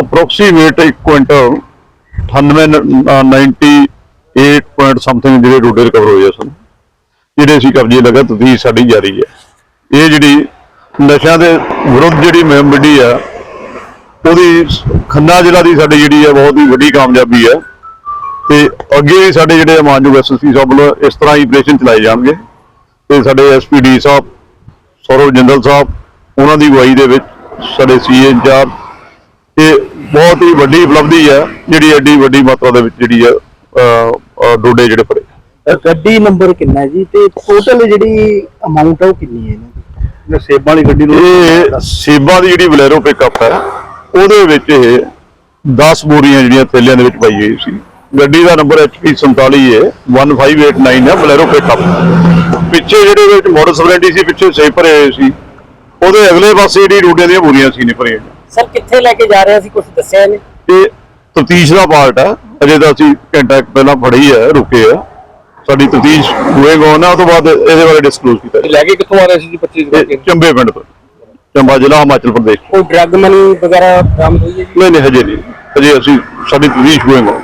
Approximate 1 quintal 98 98 point something ਜਿਹੜੇ ਰੋਡੇ recover ਹੋਏ ਸਨ। ਜਿਹੜੇ ਅਸੀਂ ਕਬਜ਼ੇ ਲਗਾ ਤਫਤੀਸ਼ ਸਾਡੀ ਜਾਰੀ ਹੈ। ਇਹ ਜਿਹੜੀ ਨਸ਼ਿਆਂ ਦੇ ਵਿਰੁੱਧ ਜਿਹੜੀ ਮੁਹਿੰਮ ਵਿੱਢੀ ਆ, ਉਹਦੀ ਖੰਨਾ ਜ਼ਿਲ੍ਹਾ ਦੀ ਸਾਡੀ ਜਿਹੜੀ ਹੈ ਬਹੁਤ ਹੀ ਵੱਡੀ ਕਾਮਯਾਬੀ ਹੈ ਤੇ ਅੱਗੇ ਵੀ ਸਾਡੇ ਜਿਹੜੇ ਮਾਨਯੋਗ ਐਸਐਸਪੀ ਸਾਹਿਬ ਵੱਲੋਂ ਇਸ ਤਰ੍ਹਾਂ ਹੀ ਆਪਰੇਸ਼ਨ ਚਲਾਏ ਜਾਣਗੇ। ਤੇ ਸਾਡੇ ਐਸਪੀਡੀ ਸਾਹਿਬ, ਸੌਰਵ ਜਿੰਦਲ ਸਾਹਿਬ, ਉਹਨਾਂ ਦੀ ਅਗਵਾਈ ਦੇ ਵਿੱਚ ਸਾਡੇ ਸੀਏ ਇੰਚਾਰਜ ਇਹ ਬਹੁਤ ਹੀ ਵੱਡੀ ਉਪਲਬਧੀ ਹੈ ਜਿਹੜੀ ਐਡੀ ਵੱਡੀ ਮਾਤਰਾ ਦੇ ਵਿੱਚ ਜਿਹੜੀ ਹੈ ਡੋਡੇ ਜਿਹੜੇ ਫੜੇ। ਗੱਡੀ ਨੰਬਰ ਕਿੰਨਾ ਜੀ? ਤੇ ਟੋਟਲ ਜਿਹੜੀ ਅਮਾਉਂਟ ਹੈ ਉਹ ਕਿੰਨੀ ਹੈ ਇਹਨਾਂ ਦੀ? ਸੇਬਾਂ ਵਾਲੀ ਗੱਡੀ ਇਹ ਸੇਬਾਂ ਦੀ ਜਿਹੜੀ ਬਲੈਰੋ ਪਿਕਅਪ ਹੈ ਉਹਦੇ ਵਿੱਚ ਇਹ 10 ਬੋਰੀਆਂ ਜਿਹੜੀਆਂ ਥੈਲਿਆਂ ਦੇ ਵਿੱਚ ਪਾਈ ਹੋਈ ਸੀ। ਗੱਡੀ ਦਾ ਨੰਬਰ HP 47 ਹੈ 1589 ਹੈ ਬਲੈਰੋ ਪਿਕਅਪ ਪਿੱਛੇ ਜਿਹੜੇ ਵਿੱਚ ਮੋਟਰ ਸਪਲੈਂਡੀ ਸੀ ਪਿੱਛੇ ਸੇ ਭਰੇ ਹੋਏ ਸੀ। ਉਹਦੇ ਅਗਲੇ ਪਾਸੇ ਜਿਹੜੀ ਰੋਡਿਆਂ ਦੀਆਂ ਬੋਰੀਆਂ ਸੀ ਨੇ ਭਰੀਆਂ ਸਰ ਕਿੱਥੇ ਲੈ ਕੇ ਜਾ ਰਹੇ ਸੀ ਕੁਝ ਦੱਸਿਆ ਇਹਨੇ ਇਹ ਤਫਤੀਸ਼ ਦਾ ਪਾਰਟ ਹੈ ਅਜੇ ਤਾਂ ਅਸੀਂ ਘੰਟਾ ਕੁ ਪਹਿਲਾਂ ਫੜੀ ਹੈ ਰੁਕੇ ਆ। ਸਾਡੀ ਤਫਤੀਸ਼ ਹੋਏਗਾ ਨਾ ਉਹ ਤੋਂ ਬਾਅਦ ਇਹਦੇ ਬਾਰੇ ਡਿਸਕਲੋਜ਼ ਕੀਤਾ ਲੈ ਕੇ ਕਿੱਥੋਂ ਆ ਰਹੇ ਸੀ ਜੀ 25 ਇਹ ਚੰਬੇ ਪਿੰਡ ਤੋਂ। ਚੰਬਾ ਜ਼ਿਲ੍ਹਾ ਹਿਮਾਚਲ ਪ੍ਰਦੇਸ਼। ਕੋਈ ਡਰੱਗ ਮਨੀ ਵਗੈਰਾ ਬਰਾਮਦ ਹੋਈ ਹੈ ਜੀ? ਨਹੀਂ ਨਹੀਂ ਹਜੇ ਨਹੀਂ। ਹਜੇ ਅਸੀਂ ਸਾਡੀ ਤਫਤੀਸ਼ ਹੋਏਗਾ